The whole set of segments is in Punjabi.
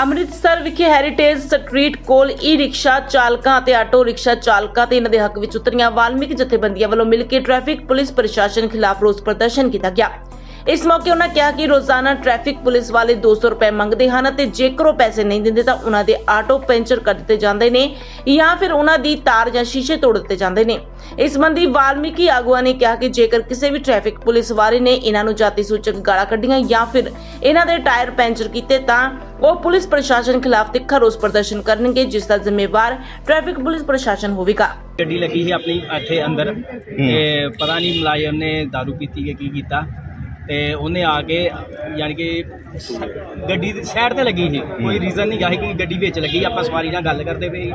ਅੰਮ੍ਰਿਤਸਰ ਵਿਖੇ ਹੈਰੀਟੇਜ ਸਟਰੀਟ ਕੋਲ ਈ ਰਿਕਸ਼ਾ ਚਾਲਕਾਂ ਅਤੇ ਆਟੋ ਰਿਕਸ਼ਾ ਚਾਲਕਾਂ ਤੇ ਇਹਨਾਂ ਦੇ ਹੱਕ ਵਿੱਚ ਉਤਰੀਆਂ ਵਾਲਮੀਕ ਜਥੇਬੰਦੀਆਂ ਵੱਲੋਂ ਮਿਲ ਕੇ ਟ੍ਰੈਫਿਕ ਪੁਲਿਸ ਪ੍ਰਸ਼ਾਸਨ ਖਿਲਾਫ ਰੋਸ ਪ੍ਰਦਰਸ਼ਨ ਕੀਤਾ ਗਿਆ। ਇਸ ਮੌਕੇ ਉਹਨਾਂ ਕਿਹਾ ਕਿ ਰੋਜ਼ਾਨਾ ਟ੍ਰੈਫਿਕ ਪੁਲਿਸ ਵਾਲੇ 200 ਰੁਪਏ ਮੰਗਦੇ ਹਨ ਅਤੇ ਜੇਕਰ ਉਹ ਪੈਸੇ ਨਹੀਂ ਦਿੰਦੇ ਤਾਂ ਉਹਨਾਂ ਦੇ ਆਟੋ ਪੈਂਚਰ ਕਰ ਦਿੱਤੇ ਜਾਂਦੇ ਨੇ ਜਾਂ ਫਿਰ ਉਹਨਾਂ ਦੀ ਤਾਰ ਜਾਂ ਸ਼ੀਸ਼ੇ ਤੋੜ ਦਿੱਤੇ ਜਾਂਦੇ ਨੇ। ਇਸ ਸੰਬੰਧੀ ਵਾਲਮੀਕੀ ਆਗੂਆਂ ਨੇ ਕਿਹਾ ਕਿ ਜੇਕਰ ਕਿਸੇ ਵੀ ਟ੍ਰੈਫਿਕ ਪੁਲਿਸ ਵਾਲੇ ਨੇ ਇਹਨਾਂ ਨੂੰ ਜਾਤੀ ਸੂਚਕ ਗਾਲਾਂ ਕੱਢੀਆਂ ਜਾਂ ਫਿਰ ਇਹਨਾਂ ਦੇ ਟਾਇਰ ਪੈਂਚਰ ਕੀਤੇ ਤਾਂ ਉਹ ਪੁਲਿਸ ਪ੍ਰਸ਼ਾਸਨ ਖਿਲਾਫ ਤਿੱਖਾ ਰੋਸ ਪ੍ਰਦਰਸ਼ਨ ਕਰਨਗੇ ਜਿਸ ਦਾ ਜ਼ਿੰਮੇਵਾਰ ਟ੍ਰੈਫਿਕ ਪੁਲਿਸ ਪ੍ਰਸ਼ਾਸਨ ਹੋਵੇਗਾ। ਗੱਡੀ ਲੱਗੀ ਸੀ ਆਪਣੀ ਇੱਥੇ ਅੰਦਰ ਤੇ ਪਤਾ ਨਹੀਂ ਮੁਲਾਜ਼ਮ ਨੇ दारू ਪੀਤੀ ਕਿ ਕੀ ਕੀਤਾ। ਤੇ ਉਹਨੇ ਆ ਕੇ ਯਾਨੀ ਕਿ ਸ- ਗੱਡੀ ਦੀ ਸਾਈਡ ਤੇ ਲੱਗੀ ਸੀ। ਕੋਈ ਰੀਜ਼ਨ ਨਹੀਂ ਗਾ ਸੀ ਕਿ ਗੱਡੀ ਵਿੱਚ ਲੱਗੀ ਆਪਾਂ ਸਵਾਰੀ ਨਾਲ ਗੱਲ ਕਰਦੇ ਪਏ ਸੀ।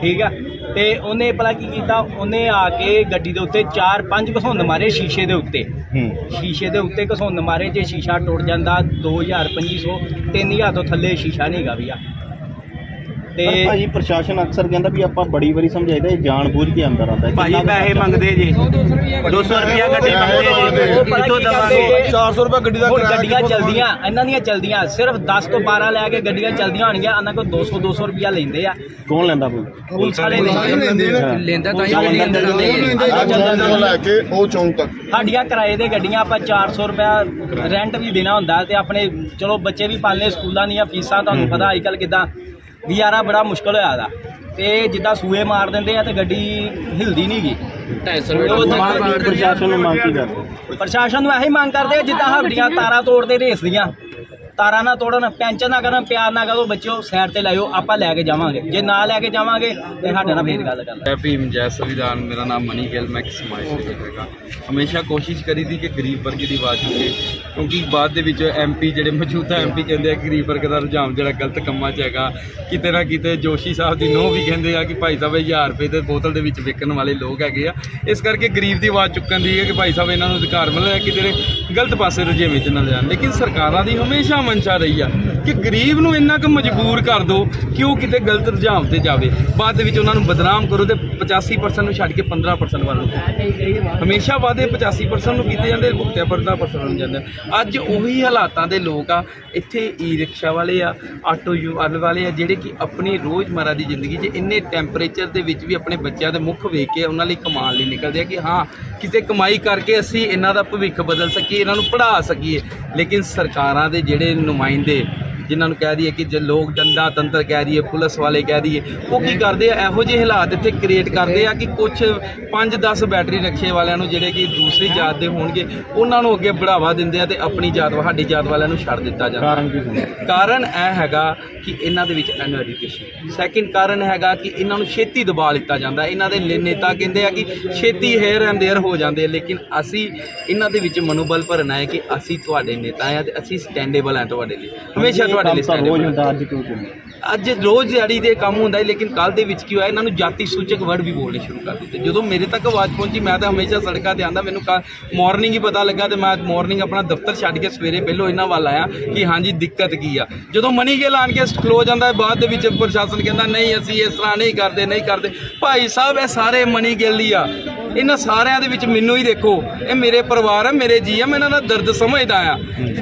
ਠੀਕ ਆ? ਤੇ ਉਹਨੇ ਭਲਾ ਕੀ ਕੀਤਾ? ਉਹਨੇ ਆ ਕੇ ਗੱਡੀ ਦੇ ਉੱਤੇ 4-5 ਘਸੁੰਨ ਮਾਰੇ ਸ਼ੀਸ਼ੇ ਦੇ ਉੱਤੇ। ਸ਼ੀਸ਼ੇ ਦੇ ਉੱਤੇ ਘਸੁੰਨ ਮਾਰੇ ਜੇ ਸ਼ੀਸ਼ਾ ਟੁੱਟ ਜਾਂਦਾ 2000 2500 3000 ਤੋਂ ਥੱਲੇ ਸ਼ੀਸ਼ਾ ਨਹੀਂ ਗਾ ਵੀਆ ਤੇ ਪਰ ਭਾਜੀ ਪ੍ਰਸ਼ਾਸਨ ਅਕਸਰ ਕਹਿੰਦਾ ਵੀ ਆਪਾਂ ਬੜੀ ਵਾਰੀ ਸਮਝਾਈਦਾ ਇਹ ਜਾਣਬੁੱਝ ਕੇ ਅੰਦਰ ਆਉਂਦਾ ਹੈ। ਭਾਈ ਪੈਸੇ? ਮੰਗਦੇ ਜੀ। 200 ਰੁਪਿਆ ਗੱਡੀ ਮੰਗਦੇ ਜੀ। ਉਹ ਪਤਾ ਕੀ ਕਰਦੇ 400 ਰੁਪਏ ਗੱਡੀ ਦਾ ਕਿਰਾਇਆ ਗੱਡੀਆਂ ਕਿੱਥੋਂ ਚਲਦੀਆਂ ਇਹਨਾਂ ਦੀਆਂ ਚਲਦੀਆਂ ਸਿਰਫ 10 ਤੋਂ 12 ਲੈ ਕੇ ਗੱਡੀਆਂ ਚਲਦੀਆਂ ਹੋਣਗੀਆਂ ਇਹਨਾਂ ਕੋਲ 200 200 ਰੁਪਿਆ ਲੈਂਦੇ ਆ। ਕੌਣ ਲੈਂਦਾ ਕੋਈ ਪੁਲਿਸ ਵਾਲੇ ਲੈਂਦੇ ਲੈਂਦਾ ਤਾਂ ਉਹ ਲੈਂਦੇ ਤੋਂ ਲੈ ਕੇ ਉਹ ਚੌਂਕ ਤੱਕ। ਸਾਡੀਆਂ ਕਿਰਾਏ ਦੇ ਗੱਡੀਆਂ ਆਪਾਂ 400 ਰੁਪਿਆ ਰੈਂਟ ਵੀ ਦੇਣਾ ਹੁੰਦਾ ਤੇ ਆਪਣੇ ਚਲੋ ਬੱਚੇ ਵੀ ਪਾਲਨੇ ਸਕੂਲਾਂ ਦੀਆਂ ਫੀਸਾਂ ਤੁਹਾਨੂੰ ਪਤਾ ਅੱਜ ਕੱਲ ਕਿਦਾਂ ਗੁਜ਼ਾਰਾ ਬੜਾ ਮੁਸ਼ਕਲ ਹੋਇਆ ਦਾ ਤੇ ਜਿੱਦਾਂ ਸੂਏ ਮਾਰ ਦਿੰਦੇ ਆ ਤੇ ਗੱਡੀ ਹਿਲਦੀ ਨਹੀਂ ਗੀ। 250 ਪ੍ਰਸ਼ਾਸਨ ਨੂੰ ਮੰਗ ਕੀ ਕਰਦੇ? ਪ੍ਰਸ਼ਾਸਨ ਨੂੰ ਇਹੀ ਮੰਗ ਕਰਦੇ ਆ ਜਿੱਦਾਂ ਹੱਡੀਆਂ ਤਾਰਾਂ ਤੋੜਦੇ ਰੇਸ ਦੀਆਂ ਤਾਰਾਂ ਨਾ ਤੋੜਨ ਪੈਂਚਰ ਨਾ ਕਰਨ ਪਿਆਰ ਨਾ ਕਰੋ ਬੱਚਿਓ ਸਾਈਡ ਤੇ ਲਾਇਓ ਆਪਾਂ ਲੈ ਕੇ ਜਾਵਾਂਗੇ। ਜੇ ਨਾ ਲੈ ਕੇ ਜਾਵਾਂਗੇ ਤੇ ਸਾਡੇ ਨਾਲ ਫੇਰ ਗੱਲ ਕਰ ਜੈ ਭੀਮ ਜੈ ਸੰਵਿਧਾਨ ਮੇਰਾ ਨਾਮ ਮਨੀ ਗਿੱਲ ਮੈਂ ਇੱਕ ਸਮਾਜ ਸੇਵਕ ਹੈਗਾ। ਹਮੇਸ਼ਾ ਕੋਸ਼ਿਸ਼ ਕਰੀ ਦੀ ਕਿ ਗਰੀਬ ਵਰਗ ਦੀ ਆਵਾਜ਼ ਚੁੱਕੇ ਕਿਉਂਕਿ ਬਾਅਦ ਦੇ ਵਿੱਚ ਐਮਪੀ ਜਿਹੜੇ ਮੌਜੂਦਾ ਐਮਪੀ ਕਹਿੰਦੇ ਆ ਕਿ ਗਰੀਬ ਵਰਗ ਦਾ ਰੁਝਾਨ ਜਿਹੜਾ ਗਲਤ ਕੰਮਾਂ 'ਚ ਹੈਗਾ। ਕਿਤੇ ਨਾ ਕਿਤੇ ਜੋਸ਼ੀ ਸਾਹਿਬ ਦੀ ਨੋਹ ਵੀ ਕਹਿੰਦੇ ਆ ਕਿ ਭਾਈ ਸਾਹਿਬ ਇਹ 1000 ਰੁਪਏ ਦੇ ਬੋਤਲ ਦੇ ਵਿੱਚ ਵਿਕਣ ਵਾਲੇ ਲੋਕ ਹੈਗੇ ਆ। ਇਸ ਕਰਕੇ ਗਰੀਬ ਦੀ ਆਵਾਜ਼ ਚੁੱਕਣ ਦੀ ਹੈ ਕਿ ਭਾਈ ਸਾਹਿਬ ਇਹਨਾਂ ਨੂੰ ਅਧਿਕਾਰ ਮਿਲਿਆ ਕਿ ਜਿਹੜੇ ਗਲਤ ਪਾਸੇ ਰੁਝੇਵੇਂ 'ਚ ਨਾ ਜਾਣ। ਲੇਕਿਨ ਸਰਕਾਰਾਂ ਦੀ ਹਮੇਸ਼ਾ ਮਨਸ਼ਾ ਰਹੀ ਆ ਕਿ ਗਰੀਬ ਨੂੰ ਇੰਨਾ ਕੁ ਮਜਬੂਰ ਕਰ ਦਿਓ ਕਿ ਉਹ ਕਿਤੇ ਗਲਤ ਰੁਝਾਨ ਤੇ ਜਾਵੇ। ਬਾਅਦ ਦੇ ਵਿੱਚ ਉਹਨਾਂ ਨੂੰ ਬਦਨਾਮ ਕਰੋ ਤੇ 85% ਨੂੰ ਛੱਡ ਕੇ 15% ਵੱਲ ਨੂੰ ਹਮੇਸ਼ਾ ਵਾਅਦੇ 85% ਨੂੰ ਕੀਤੇ ਜਾਂਦੇ, ਭੁਗਤਿਆ 15% ਨੂੰ ਜਾਂਦੇ। ਅੱਜ ਉਹੀ ਹਾਲਾਤਾਂ ਦੇ ਲੋਕ ਆ, ਇੱਥੇ ਈ ਰਿਕਸ਼ਾ ਵਾਲੇ ਆ, ਆਟੋ ਯੂ ਵਾਲੇ ਆ, ਜਿਹੜੇ ਕਿ ਆਪਣੀ ਰੋਜ਼ਮਰਾ ਦੀ ਜ਼ਿੰਦਗੀ 'ਚ ਇੰਨੇ ਟੈਂਪਰੇਚਰ ਦੇ ਵਿੱਚ ਵੀ ਆਪਣੇ ਬੱਚਿਆਂ ਦੇ ਮੁੱਖ ਵੇਖ ਕੇ ਉਹਨਾਂ ਲਈ ਕਮਾਉਣ ਲਈ ਨਿਕਲਦੇ ਆ ਕਿ ਹਾਂ, ਕਿਤੇ ਕਮਾਈ ਕਰਕੇ ਅਸੀਂ ਇਹਨਾਂ ਦਾ ਭਵਿੱਖ ਬਦਲ ਸਕੀਏ, ਇਹਨਾਂ ਨੂੰ ਪੜ੍ਹਾ ਸਕੀਏ। ਲੇਕਿਨ ਸਰਕਾਰਾਂ ਦੇ ਜਿਹੜੇ ਨੁਮਾਇੰਦੇ ਜਿਨ੍ਹਾਂ ਨੂੰ ਕਹਿ ਦਈਏ ਕਿ ਜੇ ਲੋਕ ਡੰਡਾ ਤੰਤਰ ਕਹਿ ਦਈਏ ਪੁਲਿਸ ਵਾਲੇ ਕਹਿ ਦਈਏ ਉਹ ਕੀ ਕਰਦੇ ਆ? ਇਹੋ ਜਿਹੇ ਹਾਲਾਤ ਇੱਥੇ ਕ੍ਰੀਏਟ ਕਰਦੇ ਆ ਕਿ ਕੁਝ 5-10 ਬੈਟਰੀ ਰਿਕਸ਼ੇ ਵਾਲਿਆਂ ਨੂੰ ਜਿਹੜੇ ਕਿ ਦੂਸਰੀ ਜਾਤ ਦੇ ਹੋਣਗੇ ਉਹਨਾਂ ਨੂੰ ਅੱਗੇ ਬੜਾਵਾ ਦਿੰਦੇ ਆ ਤੇ ਆਪਣੀ ਜਾਤ ਸਾਡੀ ਜਾਤ ਵਾਲਿਆਂ ਨੂੰ ਛੱਡ ਦਿੱਤਾ ਜਾਂਦਾ। ਕਾਰਨ ਕੀ ਹੁੰਦਾ? ਕਾਰਨ ਇਹ ਹੈਗਾ ਕਿ ਇਹਨਾਂ ਦੇ ਵਿੱਚ ਅਨ ਐਜੂਕੇਸ਼ਨ ਸੈਕਿੰਡ ਕਾਰਨ ਹੈਗਾ ਕਿ ਇਹਨਾਂ ਨੂੰ ਛੇਤੀ ਦਬਾ ਲਿੱਤਾ ਜਾਂਦਾ। ਇਹਨਾਂ ਦੇ ਲੇ- ਨੇਤਾ ਕਹਿੰਦੇ ਆ ਕਿ ਛੇਤੀ ਹੇਅਰ ਐਂਡ ਦੇਅਰ ਹੋ ਜਾਂਦੇ ਆ ਲੇਕਿਨ ਅਸੀਂ ਇਹਨਾਂ ਦੇ ਵਿੱਚ ਮਨੋਬਲ ਭਰਨਾ ਹੈ ਕਿ ਅਸੀਂ ਤੁਹਾਡੇ ਨੇਤਾ ਆ ਤੇ ਅਸੀਂ ਸਟੈਂਡੇਬਲ ਆ ਤੁਹਾਡੇ ਲਈ। ਹਮੇਸ਼ਾ ਤੁਹਾਡੇ ਲਈ ਤਾਂ ਰੋਜ਼ ਹੁੰਦਾ ਅੱਜ ਕਿਉਂ ਕਿਉਂ? ਅੱਜ ਰੋਜ਼ ਦਿਹਾੜੀ ਦੇ ਕੰਮ ਹੁੰਦਾ ਹੈ ਲੇਕਿਨ ਕੱਲ ਦੇ ਵਿੱਚ ਕੀ ਹੋਇਆ ਇਹਨਾਂ ਨੂੰ ਜਾਤੀ ਸੂਚਕ ਵਰਡ ਵੀ ਬੋਲਣੇ ਸ਼ੁਰੂ ਕਰ ਦਿੱਤੇ। ਜਦੋਂ ਮੇਰੇ ਤੱਕ ਆਵਾਜ਼ ਪਹੁੰਚੀ ਮੈਂ ਤਾਂ ਹਮੇਸ਼ਾ ਸੜਕਾਂ ਤੇ ਆਂਦਾ ਮੈਨੂੰ ਮਾਰਨਿੰਗ ਹੀ ਪਤਾ ਲੱਗਾ ਤੇ ਮੈਂ ਮਾਰਨਿੰਗ ਆਪਣਾ ਦਫ਼ਤਰ ਛੱਡ ਕੇ ਸਵੇਰੇ ਪਹਿਲੋਂ ਇਹਨਾਂ ਵੱਲ ਆਇਆ ਕਿ ਹਾਂਜੀ ਦਿੱਕਤ ਕੀ ਆ। ਜਦੋਂ ਮਨੀ ਗਿੱਲ ਆਣ ਕੇ ਖਲੋ ਜਾਂਦਾ ਹੈ ਬਾਅਦ ਦੇ ਵਿੱਚ ਪ੍ਰਸ਼ਾਸਨ ਕਹਿੰਦਾ ਨਹੀਂ ਅਸੀਂ ਇਸ ਤਰ੍ਹਾਂ ਨਹੀਂ ਕਰਦੇ ਨਹੀਂ ਕਰਦੇ। ਭਾਈ ਸਾਹਿਬ ਇਹ ਸਾਰੇ ਮਨੀ ਗਿੱਲ ਹੀ ਆ। ਇਹਨਾਂ ਸਾਰਿਆਂ ਦੇ ਵਿੱਚ ਮੈਨੂੰ ਹੀ ਦੇਖੋ ਇਹ ਮੇਰੇ ਪਰਿਵਾਰ ਆ ਮੇਰੇ ਜੀ ਆ ਮੈਂ ਇਹਨਾਂ ਦਾ ਦਰਦ ਸਮਝਦਾ ਆ।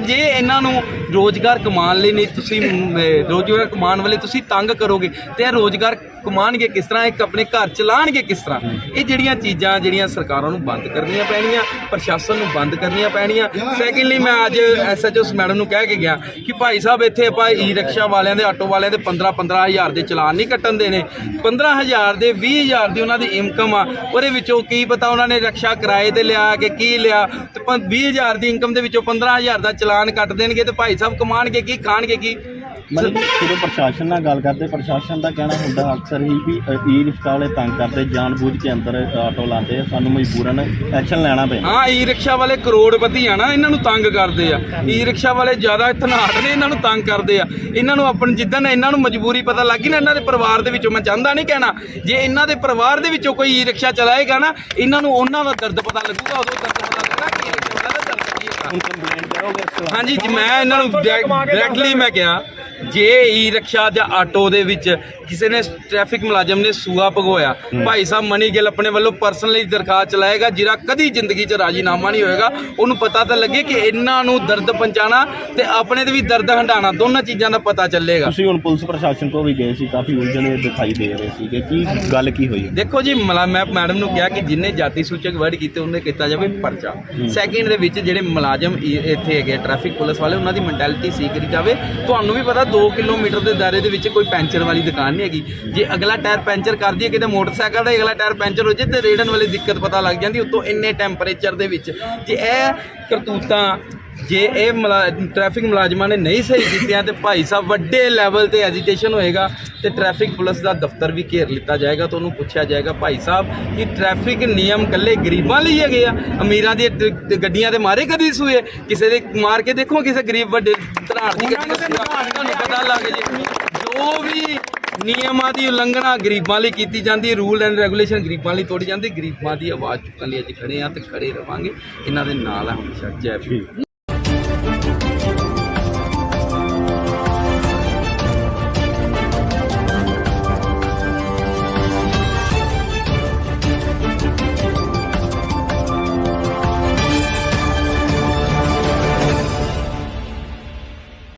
ਜੇ ਇਹਨਾਂ ਨੂੰ ਰੋਜ਼ਗਾਰ ਕਮਾਉਣ ਲਈ ਨਹੀਂ ਤੁਸੀਂ ਮ, ਰੋਜ਼ਗਾਰ ਕਮਾਉਣ ਵਾਲੇ ਤੁਸੀਂ ਤੰਗ ਕਰੋਗੇ ਤੇ ਇਹ ਰੋਜ਼ਗਾਰ ਕਮਾਉਣਗੇ ਕਿਸ ਤਰ੍ਹਾਂ? ਇੱਕ ਆਪਣੇ ਘਰ ਚਲਾਉਣਗੇ ਕਿਸ ਤਰ੍ਹਾਂ? ਇਹ ਜਿਹੜੀਆਂ ਚੀਜ਼ਾਂ ਜਿਹੜੀਆਂ ਸਰਕਾਰਾਂ ਨੂੰ ਬੰਦ ਕਰਨੀਆਂ ਪੈਣੀਆਂ ਪ੍ਰਸ਼ਾਸਨ ਨੂੰ ਬੰਦ ਕਰਨੀਆਂ ਪੈਣੀਆਂ। ਸੈਕਿੰਡਲੀ ਮੈਂ ਅੱਜ ਐਸਐਚਓ ਮੈਡਮ ਨੂੰ ਕਹਿ ਕੇ ਗਿਆ ਕਿ ਭਾਈ ਸਾਹਿਬ ਇੱਥੇ ਆਪਾਂ ਈ ਰਿਕਸ਼ਾ ਵਾਲਿਆਂ ਦੇ ਆਟੋ ਵਾਲਿਆਂ ਦੇ 15 15000 ਦੇ ਚਲਾਨ ਨਹੀਂ ਕੱਟਣ ਦੇ ਦੇਣੇ 15000 ਦੇ 20000 ਦੀ ਉਹਨਾਂ ਦੀ ਇਨਕਮ ਆ। ਉਹਦੇ ਵਿੱਚੋਂ ਕੀ ਪਤਾ ਉਹਨਾਂ ਨੇ ਰਿਕਸ਼ਾ ਕਿਰਾਏ ਤੇ ਲਿਆ ਕਿ ਕੀ ਲਿਆ। ਤੇ 20000 ਦੀ ਇਨਕਮ ਦੇ ਵਿੱਚੋਂ 15000 ਦਾ ਚਲਾਨ ਕੱਟ ਦੇਣਗੇ ਤੇ ਭਾਈ ਸਾਹਿਬ ਕਮਾਣਗੇ ਕੀ ਖਾਣਗੇ? ਕੀ? ਮਤਲਬ ਜਦੋਂ ਪ੍ਰਸ਼ਾਸਨ ਨਾਲ ਗੱਲ ਕਰਦੇ ਪ੍ਰਸ਼ਾਸਨ ਦਾ ਕਹਿਣਾ ਹੁੰਦਾ ਅਕਸਰ ਹੀ ਵੀ ਈ ਰਿਕਸ਼ਾ ਵਾਲੇ ਤੰਗ ਕਰਦੇ ਜਾਣਬੁੱਝ ਕੇ ਅੰਦਰ ਆਟੋ ਲਾਉਂਦੇ ਆ ਸਾਨੂੰ ਮਜਬੂਰਨ ਐਕਸ਼ਨ ਲੈਣਾ ਪਿਆ ਹਾਂ ਈ ਰਿਕਸ਼ਾ ਵਾਲੇ ਕਰੋੜਪਤੀ ਆ ਨਾ ਇਹਨਾਂ ਨੂੰ ਤੰਗ ਕਰਦੇ ਆ। ਈ ਰਿਕਸ਼ਾ ਵਾਲੇ ਜ਼ਿਆਦਾ ਧਨਾਟ ਨੇ ਇਹਨਾਂ ਨੂੰ ਤੰਗ ਕਰਦੇ ਆ। ਇਹਨਾਂ ਨੂੰ ਆਪਣ ਜਿੱਦਣ ਇਹਨਾਂ ਨੂੰ ਮਜਬੂਰੀ ਪਤਾ ਲੱਗੀ ਨਾ ਇਹਨਾਂ ਦੇ ਪਰਿਵਾਰ ਦੇ ਵਿੱਚੋਂ ਮੈਂ ਚਾਹੁੰਦਾ ਨਹੀਂ ਕਹਿਣਾ ਜੇ ਇਹਨਾਂ ਦੇ ਪਰਿਵਾਰ ਦੇ ਵਿੱਚੋਂ ਕੋਈ ਈ ਰਿਕਸ਼ਾ ਚਲਾਏਗਾ ਨਾ ਇਹਨਾਂ ਨੂੰ ਉਹਨਾਂ ਦਾ ਦਰਦ ਪਤਾ ਲੱਗੂਗਾ ਉਦੋਂ ਦਰਦ ਪਤਾ ਲੱਗਣਾ ਕਿ ਈ ਰਿਕਸ਼ਾ ਵਾਲਾ ਕੀ ਹੁਣ ਕੰਪਲੇਂਟ ਕਰੋਗੇ ਇਸ ਖਿਲਾਫ਼? ਹਾਂਜੀ ਜੀ ਮੈਂ ਇਹਨਾਂ ਨੂੰ ਡਾਇਰੈਕਟਲੀ ਮੈਂ ਕਿਹਾ ਜੇ ਈ ਰਿਕਸ਼ਾ ਜਾਂ ਆਟੋ ਦੇ ਵਿੱਚ ਕਿਸੇ ਨੇ ਟ੍ਰੈਫਿਕ ਮੁਲਾਜ਼ਮ ਨੇ ਸੂਆ ਭਗੋਇਆ ਭਾਈ ਸਾਹਿਬ ਮਨੀ ਗਿੱਲ ਆਪਣੇ ਵੱਲੋਂ ਪਰਸਨਲੀ ਦਰਖਾਸਤ ਚਲਾਏਗਾ ਜਿਹੜਾ ਕਦੀ ਜ਼ਿੰਦਗੀ 'ਚ ਰਾਜੀਨਾਮਾ ਨਹੀਂ ਹੋਏਗਾ। ਉਹਨੂੰ ਪਤਾ ਤਾਂ ਲੱਗੇ ਕਿ ਇਹਨਾਂ ਨੂੰ ਦਰਦ ਪਹੁੰਚਾਣਾ ਤੇ ਆਪਣੇ ਤੇ ਵੀ ਦਰਦ ਹੰਡਾਣਾ ਦੋਨਾਂ ਚੀਜ਼ਾਂ ਦਾ ਪਤਾ ਚੱਲੇਗਾ। ਤੁਸੀਂ ਹੁਣ ਪੁਲਿਸ ਪ੍ਰਸ਼ਾਸਨ ਕੋ ਵੀ ਗਏ ਸੀ ਕਾਫੀ ਉਲਝਣੇ ਦਿਖਾਈ ਦੇ ਰਹੇ ਸੀਗੇ। ਕੀ ਗੱਲ ਕੀ ਹੋਈ? ਦੇਖੋ ਜੀ ਮੈਂ ਮੈਡਮ ਨੂੰ ਕਿਹਾ ਕਿ ਜਿੰਨੇ ਜਾਤੀ ਸੂਚਕ ਵਰਡ ਕੀਤੇ ਉਹਨੇ ਕੀਤਾ ਜਾਵੇ ਪਰਚਾ। ਸੈਕਿੰਡ ਦੇ ਵਿੱਚ ਜਿਹੜੇ ਮੁਲਾਜ਼ਮ ਇੱਥੇ ਹੈਗੇ ਟ੍ਰੈਫਿਕ ਪੁਲਿਸ ਵਾਲੇ ਉਹਨਾਂ ਦੀ ਮੈਂਟੈਲਿਟੀ ਸੀ ਕਰੀ ਜਾਵੇ। ਤੁਹਾਨੂੰ ਵੀ ਪਤਾ 2 ਕਿਲੋਮੀਟਰ ਦੇ ਦਾਇਰੇ ਦੇ ਵਿੱਚ ਕੋਈ ਪੈਂਚਰ ਵਾਲੀ ਦੁਕਾਨ ਨਹੀਂ ਹੈਗੀ। ਜੇ ਅਗਲਾ ਟਾਇਰ ਪੈਂਚਰ ਕਰ ਦਈਏ, ਕਿਤੇ ਮੋਟਰਸਾਈਕਲ ਦਾ ਅਗਲਾ ਟਾਇਰ ਪੈਂਚਰ ਹੋ ਜੇ ਤੇ ਰੇੜਨ ਵਾਲੀ ਦਿੱਕਤ ਪਤਾ ਲੱਗ ਜਾਂਦੀ, ਉਤੋਂ ਇੰਨੇ ਟੈਂਪਰੇਚਰ ਦੇ ਵਿੱਚ। ਜੇ ਇਹ ਕਰਤੂਤਾਂ ਜੇ ਇਹ ਮੁਲਾ- ਟ੍ਰੈਫਿਕ ਮੁਲਾਜ਼ਮਾਂ ਨੇ ਨਹੀਂ ਸਹੀ ਕੀਤੀਆਂ ਤੇ ਭਾਈ ਸਾਹਿਬ ਵੱਡੇ ਲੈਵਲ ਤੇ ਐਜੀਟੇਸ਼ਨ ਹੋਏਗਾ ਤੇ ਟ੍ਰੈਫਿਕ ਪੁਲਿਸ ਦਾ ਦਫ਼ਤਰ ਵੀ ਘੇਰ ਲਿੱਤਾ ਜਾਏਗਾ, ਤਾਂ ਉਹਨੂੰ ਪੁੱਛਿਆ ਜਾਏਗਾ ਭਾਈ ਸਾਹਿਬ ਕਿ ਟ੍ਰੈਫਿਕ ਨਿਯਮ ਕੱਲੇ ਗਰੀਬਾਂ ਲਈ ਹੈਗੇ ਆ, ਅਮੀਰਾਂ ਦੀ ਗੱਡੀਆਂ ਦੇ ਮਾਰੇ ਕਦੀ ਸੂਏ, ਕਿਸੇ ਦੇ ਮਾਰ ਕੇ ਦੇਖੋ ਕਿਸੇ ਗਰੀਬ ਵੱਡੇ ਧਨਾੜ ਦੀ ਗੱਡੀ ਤੁਹਾਨੂੰ ਪਤਾ ਲੱਗ ਜੇ। ਜੋ ਵੀ ਨਿਯਮਾਂ ਦੀ ਉਲੰਘਣਾ ਗਰੀਬਾਂ ਲਈ ਕੀਤੀ ਜਾਂਦੀ ਰੂਲ ਐਂਡ ਰੈਗੂਲੇਸ਼ਨ ਗਰੀਬਾਂ ਲਈ ਤੋੜੀ ਜਾਂਦੀ, ਗਰੀਬਾਂ ਦੀ ਆਵਾਜ਼ ਚੁੱਕਣ ਲਈ ਅੱਜ ਖੜੇ ਆ ਤੇ ਖੜੇ ਰਵਾਂਗੇ। ਇਹਨਾਂ ਦੇ ਨਾਲ ਆ ਹਮੇਸ਼ਾ ਜੈ ਭੀਮ।